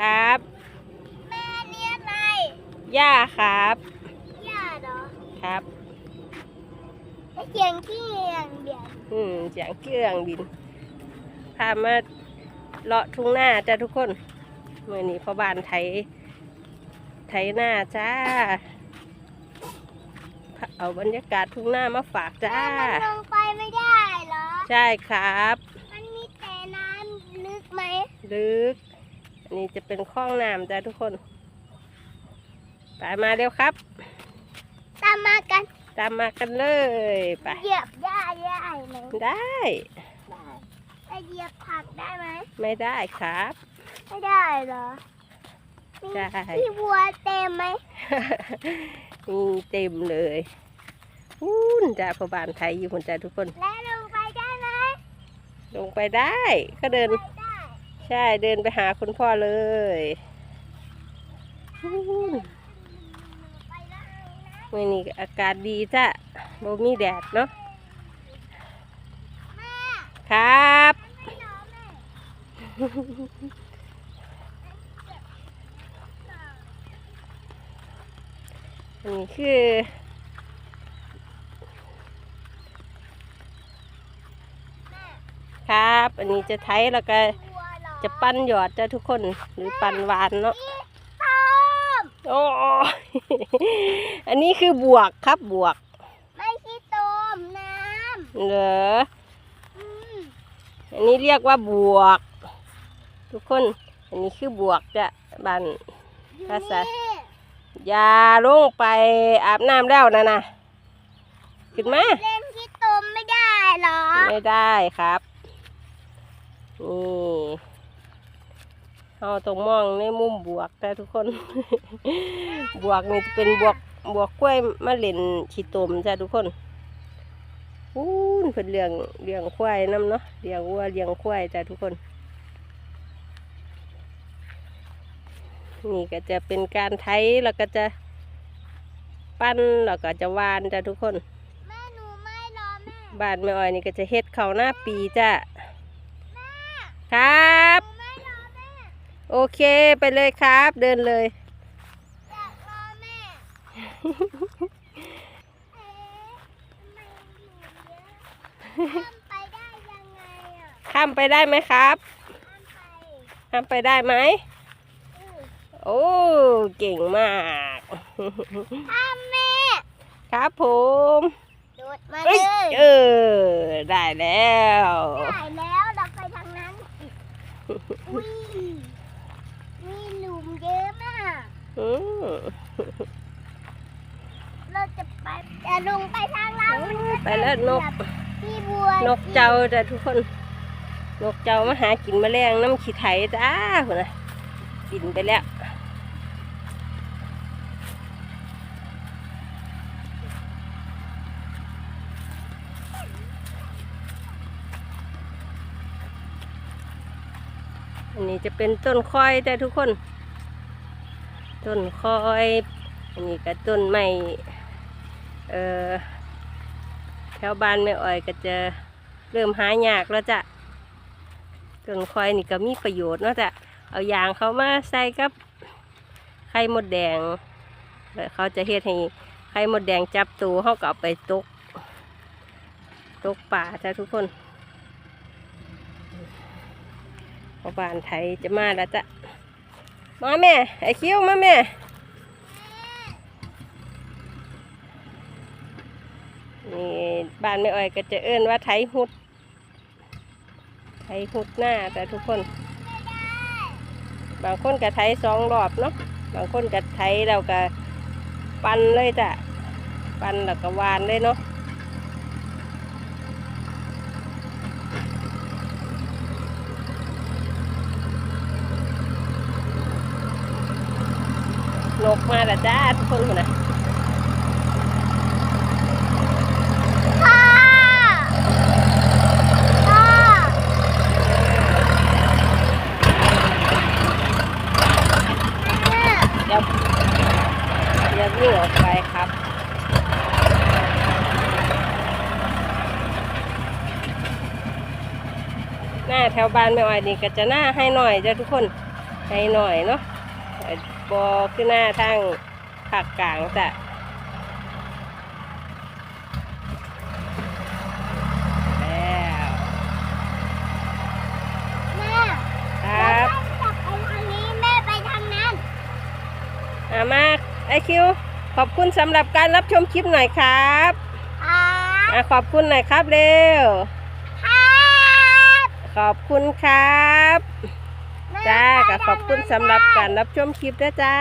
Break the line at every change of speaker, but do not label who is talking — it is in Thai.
ครับ
แม่นี่อะไร
ย่าครับ
ย่าเหรอ
ครับ
ไอ้เสียงขี้อย่างเดียว
อืมเสียงเครื่องบินพามาเลาะทุ่งหน้าจ้าทุกคนเมื่อนี้พ่อบ้านไถไถหน้าจ้า เอาบรรยากาศทุ่งหน้ามาฝากจ้า
แม่มันลงไปไม่ได้เหรอ
ใช่ครับ
มันมีแต่น้ำลึกไหม
ลึกอั นนี้จะเป็นคลองน้ำจ้าทุกคนไปมาเร็วครับ
ตามมากัน
ตามมากันเลยไป
เหยียบหญ้าได้ไหม
ได้
ได้แต่เหยียบผักได้ไหม
ไม่ได้ครับ
ไม่ได้เหรอมี
ใช่
พี่วัวเต็มไหม
นี่เต็มเลยอู้นจ้าพอบานไทยอยู่คนจ้าทุกคน
และลงไปได้ไหม
ลงไปได้ก็เดิน
ไปได้
ใช่เดินไปหาคุณพ่อเลยอู้น
ไปได้นะ
วันนี้อากาศดีจ้ะบ่มีแดดเนาะ
แม่
ครับ
ไม่ยอมแม่
อันนี้คือ
แม่
ครับ อันนี้จะไทยแล้วก็
วัวเหรอ
จะปั้นหยอดจ้ะทุกคนหรือปั้นหวานเนาะ
พี่ต้ม
โอ้อันนี้คือบวกครับบวก
ไม่ใช่ต้มน้
เหรอำ
อืม
อันนี้เรียกว่าบวก ทุกคน อันนี้คือบวกจะบัน
อยู่
ภาษา
นี่
อย่าลงไปอาบน้ำแล้วนะนะขึ้นมา
เล่นที่ต้มไม่ได้เหรอ
ไม่ได้ครับนี่ เราต้องมองในมุมบวกแต่ทุกคน บวกนี่จะเป็นบวกบวกกล้วยมะเร็นขีตมจ้ะทุกคนอู้นเพิ่นเลี้ยงเลี้ยงควายน้ำเนาะเลี้ยงวัวเลี้ยงควายจ้ะทุกคน นี่ก็จะเป็นการไถแล้วก็จะปั้นแล้วก็จะวานจ้ะทุกคน
แม่หนูไม่รอแม่
บ้านแม่อ้อยนี่ก็จะเฮ็ดเขาวหน้าปีจ้ะ
แม่
ครับ
หนูไม่รอแม่
โอเคไปเลยครับ เดินเลย
อยากรอแม่เอ๊ะทำไมหนูเยอะข้ามไปได้ยังไงอะ
ข้ามไปได้ไหมครับ
ข้ามไป
ข้ามไปได้ไหม
อือ
โอ้เก่งมาก
ข้ามแม่
ครับผม
โดดมา
เอ้
เลยย
เออได้แล้ว
ได้แล้วเราไปทางนั้นสิอุ้ย มีหลุมเยอะมาก
อืม
เราจะไปจะลงไปทางเรามันก็
ไปแล้วนก
จะพี่บัวน
กเจ้าจ้ะทุกคน นกเจ้ามาหากินแมลงน้ำขี้ไถจ้าคนนะบินไปแล้ว อันนี้จะเป็นต้นคอยแต่ทุกคน ต้นคอย อันนี้ก็ต้นไม้เอ่อแถวบ้านแม่อ้อยก็จะเริ่มหายากแล้วจ้ะต้นคอยนี่ก็มีประโยชน์เนาะจ้ะเอายางเขามาใส่กับไข่มดแดงแล้วเขาจะเฮ็ดให้ไข่มดแดงจับตัวเขาก็เอาไปตก ตกป่าจ้ะทุกคน พอบานไทยจะมาแล้วจ้ะ มาแม่ ไอ้คิวมาแม่นี่บ้านแม่อ้อยก็จะเอิ้นว่าไทยหุด ไทยหุดหน้าแต่ทุกคน บางคนก็ไทยสองรอบเนาะบางคนก็ไทยเราก็ปันเลยจ้ะ ปันแล้วก็วานเลยเนาะ นกมาแล้วจ้าทุกคนนะ
พ่อพ่อ
เดี๋ยวเดี๋ยววิ่งออกไปครับ หน้าแถวบ้านแม่อ้อยนี่ก็จะหน้าให้หน่อยจ้ะทุกคน ให้หน่อยเนาะ บอขึ้นหน้าทางภาคกลางจ้ะแล้ว
แม่
ครับ
แม่จับไปทางนี้แม่ไปทางนั้น
อามาไอคิว ขอบคุณสำหรับการรับชมคลิปหน่อยครับ
ครับ
อะขอบคุณหน่อยครับเร็ว
ครับ
ขอบคุณครับ
แม่
จ้าก็ขอบคุณสำหรับการรับชมคลิปด้วยจ้า